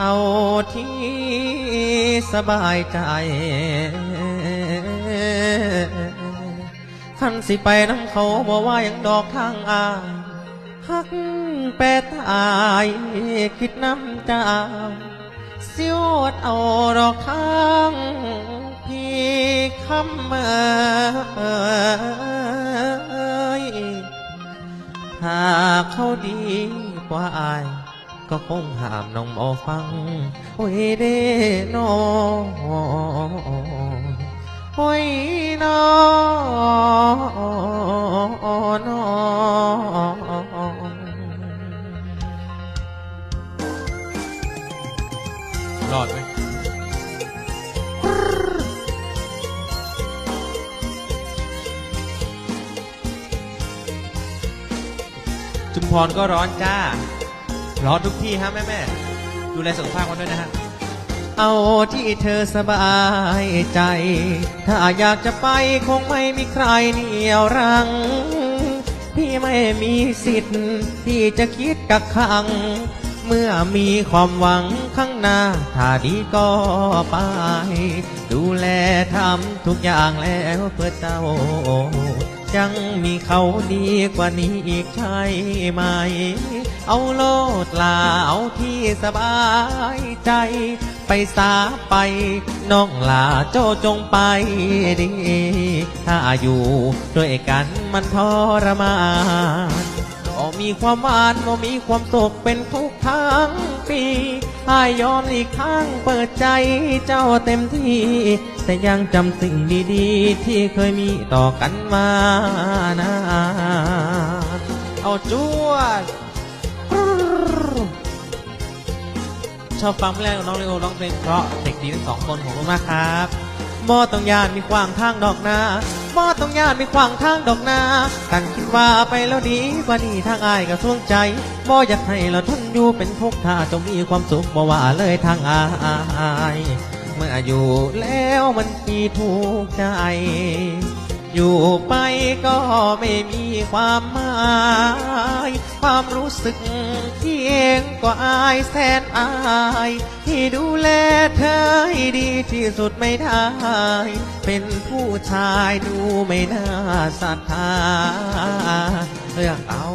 เอาที่สบายใจขันสิไปน้ำเขาบอกว่ายังดอกทางอายฮักแปรตายคิดน้ำจ้าสิโอดเอาดอกทางพี่คำเอ่ยหากเขาดีกว่าอาย ก็คงห้ามน้องบอฟัง โอ้ยเด้นอโอ้ยนอนอรอดไหมจุมพรก็ร้อนจ้า ร้อนทุกที่ฮะแม่แม่ดูแลสุขภาพกันด้วยนะฮะ เอาที่เธอสบายใจ ถ้าอยากจะไปคงไม่มีใครเหนี่ยวรัง พี่ไม่มีสิทธิ์ที่จะคิดกักขัง เมื่อมีความหวังข้างหน้า ถ้าดีก็ไป ดูแลทำทุกอย่างแล้วเพื่อเจ้า ยังมีเขาดีกว่านี้อีกใช่ไหม เอาโลดลาเอาที่สบายใจ ไปสาไปน้องลาโจจงไปดี ถ้าอยู่ด้วยกันมันทรมานก็มีความหวานก็มีความสุขเป็นทุกทั้งปี อายยอมอีกครั้งเปิดใจเจ้าเต็มที่ แต่ยังจำสิ่งดีๆ ที่เคยมีต่อกันมานะ เอาจวดชอบฟังเพลงน้องเลโอร้องเพลงเพราะเด็กดีทั้งสองคนของคุณมากครับบ่ต้องยานมีขวางทางดอกนา บ่ต้องยานมีขวางทางดอกนาตั้งคิดว่าไปแล้วดีกว่านี้ทางอายก็ท่วงใจบ่อยากให้เราทนอยู่เป็นทุกข์ถ้าจงมีความสุขบ่ว่าเลยทางอายเมื่ออยู่แล้วมันมีทุกข์ใจ อยู่ไปก็ไม่มีความหมาย ความรู้สึกที่ ก็อายแสนอาย ที่ดูแลเธอให้ดีที่สุดไม่ได้ เป็นผู้ชายดูไม่น่าศรัทธาเลือกเอา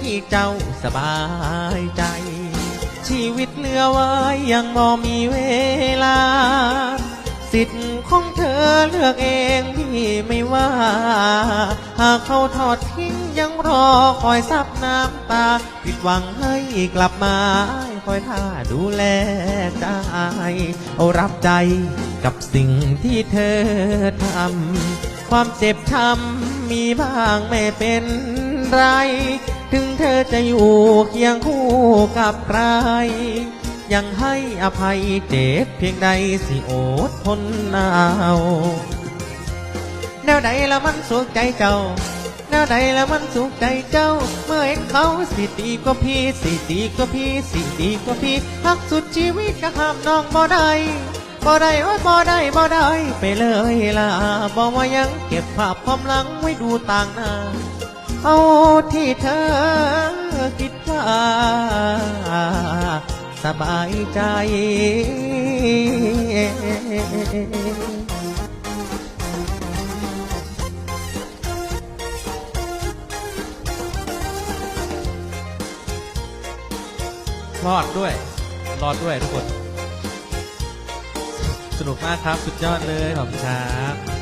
ที่เจ้าสบายใจ ชีวิตเหลือไว้ยังมอมีเวลา สิทธิ์ของเธอเลือกเองพี่ไม่ว่า หากเขาทอดทิ้งยังรอคอยซับน้ำตา ผิดหวังให้กลับมาคอยท่าดูแลใจเอารับใจกับสิ่งที่เธอทำความเจ็บช้ำมีบ้างไม่เป็นไร ถึงเธอจะอยู่เคียงคู่กับใคร ยังให้อภัยเจ็บเพียงใดสิโอดทนเอา แนวใดและมันสุขใจเจ้า แนวใดและมันสุขใจเจ้า เมื่อเห็นเขาสิดีกว่าพี่สิดีกว่าพี่สิดีกว่าพี่ฮักสุดชีวิตก็ห้ามน้องบ่ได้บ่ได้โอ้ยบ่ได้บ่ได้ไปเลยล่ะบอกว่ายังเก็บภาพความหลังไว้ดูต่างหน้าเอาที่เธอคิดว่าสบายใจ รอดด้วย รอดด้วยทุกคน สนุกมากครับ สุดยอดเลย ขอบคุณครับ